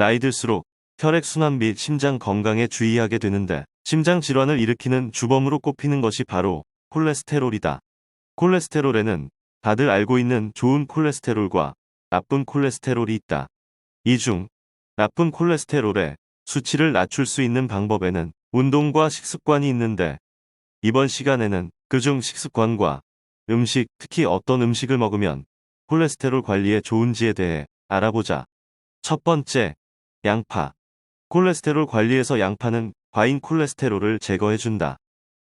나이 들수록 혈액순환 및 심장 건강에 주의하게 되는데 심장 질환을 일으키는 주범으로 꼽히는 것이 바로 콜레스테롤이다. 콜레스테롤에는 다들 알고 있는 좋은 콜레스테롤과 나쁜 콜레스테롤이 있다. 이 중 나쁜 콜레스테롤의 수치를 낮출 수 있는 방법에는 운동과 식습관이 있는데 이번 시간에는 그중 식습관과 음식, 특히 어떤 음식을 먹으면 콜레스테롤 관리에 좋은지에 대해 알아보자. 첫 번째, 양파. 콜레스테롤 관리에서 양파는 과잉 콜레스테롤을 제거해준다.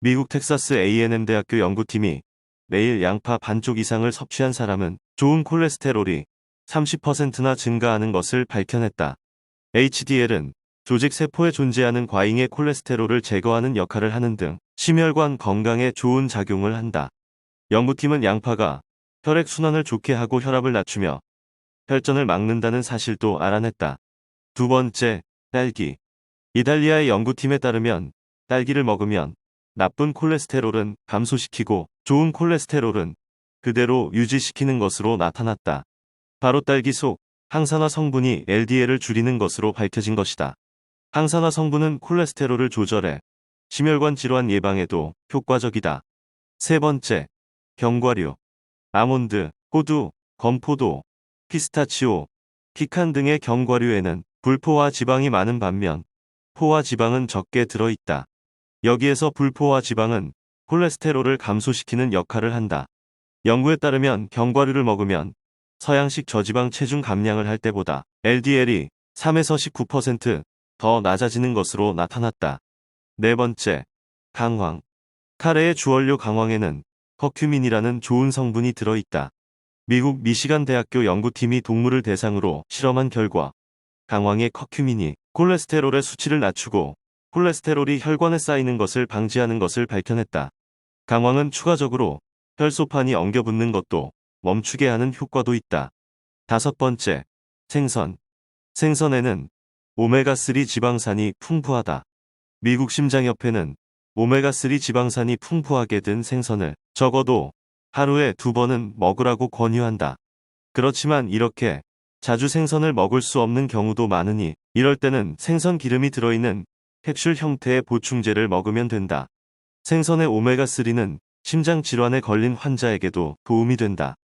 미국 텍사스 A&M 대학교 연구팀이 매일 양파 반쪽 이상을 섭취한 사람은 좋은 콜레스테롤이 30%나 증가하는 것을 밝혀냈다. HDL은 조직 세포에 존재하는 과잉의 콜레스테롤을 제거하는 역할을 하는 등 심혈관 건강에 좋은 작용을 한다. 연구팀은 양파가 혈액 순환을 좋게 하고 혈압을 낮추며 혈전을 막는다는 사실도 알아냈다. 두 번째, 딸기. 이탈리아의 연구팀에 따르면 딸기를 먹으면 나쁜 콜레스테롤은 감소시키고 좋은 콜레스테롤은 그대로 유지시키는 것으로 나타났다. 바로 딸기 속 항산화 성분이 LDL을 줄이는 것으로 밝혀진 것이다. 항산화 성분은 콜레스테롤을 조절해 심혈관 질환 예방에도 효과적이다. 세 번째, 견과류. 아몬드, 호두, 건포도, 피스타치오, 피칸 등의 견과류에는 불포화 지방이 많은 반면 포화 지방은 적게 들어있다. 여기에서 불포화 지방은 콜레스테롤을 감소시키는 역할을 한다. 연구에 따르면 견과류를 먹으면 서양식 저지방 체중 감량을 할 때보다 LDL이 3에서 19%더 낮아지는 것으로 나타났다. 네 번째, 강황. 카레의 주원료 강황에는 커큐민이라는 좋은 성분이 들어있다. 미국 미시간 대학교 연구팀이 동물을 대상으로 실험한 결과 강황의 커큐민이 콜레스테롤의 수치를 낮추고 콜레스테롤이 혈관에 쌓이는 것을 방지하는 것을 밝혀냈다. 강황은 추가적으로 혈소판이 엉겨붙는 것도 멈추게 하는 효과도 있다. 다섯 번째, 생선. 생선에는 오메가3 지방산이 풍부하다. 미국 심장협회는 오메가3 지방산이 풍부하게 든 생선을 적어도 하루에 두 번은 먹으라고 권유한다. 그렇지만 이렇게 자주 생선을 먹을 수 없는 경우도 많으니 이럴 때는 생선 기름이 들어있는 캡슐 형태의 보충제를 먹으면 된다. 생선의 오메가3는 심장 질환에 걸린 환자에게도 도움이 된다.